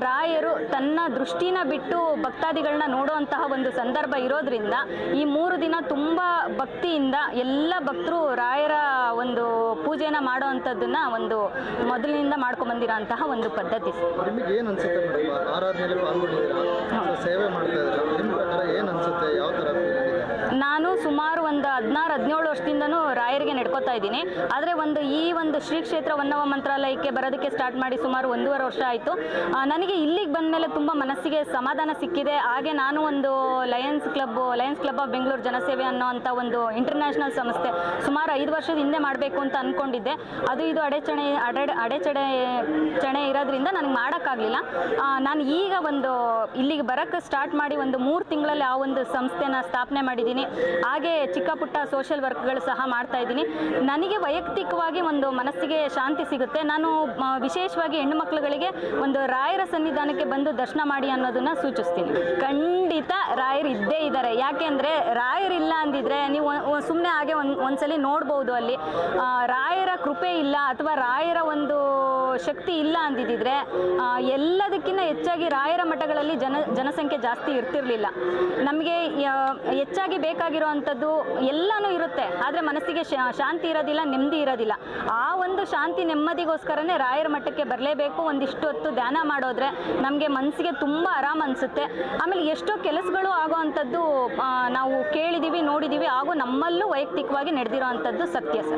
ರಾಯರು ತನ್ನ ದೃಷ್ಟಿನ ಬಿಟ್ಟು ಭಕ್ತಾದಿಗಳನ್ನ ನೋಡುವಂತಹ ಒಂದು ಸಂದರ್ಭ ಇರೋದ್ರಿಂದ ಈ ಮೂರು ದಿನ ತುಂಬ ಭಕ್ತಿಯಿಂದ ಎಲ್ಲ ಭಕ್ತರು ರಾಯರ ಒಂದು ಪೂಜೆನ ಮಾಡುವಂಥದ್ದನ್ನ ಒಂದು ಮೊದಲಿನಿಂದ ಮಾಡ್ಕೊಂಡು ಬಂದಿರೋಂತಹ ಒಂದು ಪದ್ಧತಿ. ಸೇವೆ ನಾನು ಸುಮಾರು ಒಂದು ಹದಿನಾರು, ಹದಿನೇಳು ವರ್ಷದಿಂದನೂ ರಾಯರಿಗೆ ನಡ್ಕೋತಾ ಇದ್ದೀನಿ. ಆದರೆ ಒಂದು ಈ ಒಂದು ಶ್ರೀ ಕ್ಷೇತ್ರ ವನ್ನವ ಮಂತ್ರಾಲಯಕ್ಕೆ ಬರೋದಕ್ಕೆ ಸ್ಟಾರ್ಟ್ ಮಾಡಿ ಸುಮಾರು ಒಂದೂವರೆ ವರ್ಷ ಆಯಿತು. ನನಗೆ ಇಲ್ಲಿಗೆ ಬಂದ ಮೇಲೆ ತುಂಬ ಮನಸ್ಸಿಗೆ ಸಮಾಧಾನ ಸಿಕ್ಕಿದೆ. ಹಾಗೆ ನಾನು ಒಂದು Lions Club Lions Club of Bengaluru ಜನಸೇವೆ ಅನ್ನೋ ಅಂಥ ಒಂದು ಇಂಟರ್ನ್ಯಾಷನಲ್ ಸಂಸ್ಥೆ ಸುಮಾರು ಐದು ವರ್ಷದ ಹಿಂದೆ ಮಾಡಬೇಕು ಅಂತ ಅಂದ್ಕೊಂಡಿದ್ದೆ ಅದು ಇದು ಅಡೆಚಣೆ, ಅಡೆ ಅಡೆಚಣೆ ಚಣೆ ಇರೋದ್ರಿಂದ ನನಗೆ ಮಾಡೋಕ್ಕಾಗಲಿಲ್ಲ. ನಾನು ಈಗ ಒಂದು ಇಲ್ಲಿಗೆ ಬರೋಕ್ಕೆ ಸ್ಟಾರ್ಟ್ ಮಾಡಿ ಒಂದು ಮೂರು ತಿಂಗಳಲ್ಲಿ ಆ ಒಂದು ಸಂಸ್ಥೆನ ಸ್ಥಾಪನೆ ಮಾಡಿದ್ದೀನಿ. ಹಾಗೆ ಚಿಕ್ಕ ಪುಟ್ಟ ಸೋಷಿಯಲ್ ವರ್ಕ್ಗಳು ಸಹ ಮಾಡ್ತಾ ಇದ್ದೀನಿ. ನನಗೆ ವೈಯಕ್ತಿಕವಾಗಿ ಒಂದು ಮನಸ್ಸಿಗೆ ಶಾಂತಿ ಸಿಗುತ್ತೆ. ನಾನು ವಿಶೇಷವಾಗಿ ಹೆಣ್ಣು ಮಕ್ಕಳುಗಳಿಗೆ ಒಂದು ರಾಯರ ಸನ್ನಿಧಾನಕ್ಕೆ ಬಂದು ದರ್ಶನ ಮಾಡಿ ಅನ್ನೋದನ್ನ ಸೂಚಿಸ್ತೀನಿ. ಖಂಡಿತ ರಾಯರು ಇದ್ದೇ ಇದ್ದಾರೆ. ಯಾಕೆಂದರೆ ರಾಯರಿಲ್ಲ ಅಂದಿದ್ರೆ ನೀವು ಸುಮ್ಮನೆ ಹಾಗೆ ಒಂದು, ಒಂದ್ಸಲಿ ನೋಡ್ಬೋದು ಅಲ್ಲಿ. ರಾಯರ ಕೃಪೆ ಇಲ್ಲ ಅಥವಾ ರಾಯರ ಒಂದು ಶಕ್ತಿ ಇಲ್ಲ ಅಂದಿದ್ದಿದ್ರೆ ಎಲ್ಲದಕ್ಕಿಂತ ಹೆಚ್ಚಾಗಿ ರಾಯರ ಮಠಗಳಲ್ಲಿ ಜನ, ಜನಸಂಖ್ಯೆ ಜಾಸ್ತಿ ಇರ್ತಿರ್ಲಿಲ್ಲ. ನಮಗೆ ಹೆಚ್ಚಾಗಿ ಬೇಕಾಗಿರುವಂಥದ್ದು ಎಲ್ಲನೂ ಇರುತ್ತೆ. ಆದರೆ ಮನಸ್ಸಿಗೆ ಶಾಂತಿ ಇರೋದಿಲ್ಲ, ನೆಮ್ಮದಿ ಇರೋದಿಲ್ಲ. ಆ ಒಂದು ಶಾಂತಿ ನೆಮ್ಮದಿಗೋಸ್ಕರನೇ ರಾಯರ ಮಟ್ಟಕ್ಕೆ ಬರಲೇಬೇಕು, ಒಂದಿಷ್ಟು ಹೊತ್ತು ಧ್ಯಾನ ಮಾಡೋದ್ರೆ ನಮಗೆ ಮನಸ್ಸಿಗೆ ತುಂಬ ಆರಾಮ ಅನಿಸುತ್ತೆ. ಆಮೇಲೆ ಎಷ್ಟೋ ಕೆಲಸಗಳು ಆಗೋ ಅಂಥದ್ದು ನಾವು ಕೇಳಿದ್ದೀವಿ ನೋಡಿದ್ದೀವಿ ಹಾಗೂ ನಮ್ಮಲ್ಲೂ ವೈಯಕ್ತಿಕವಾಗಿ ನಡೆದಿರೋ ಅಂಥದ್ದು ಸತ್ಯ ಸರ್.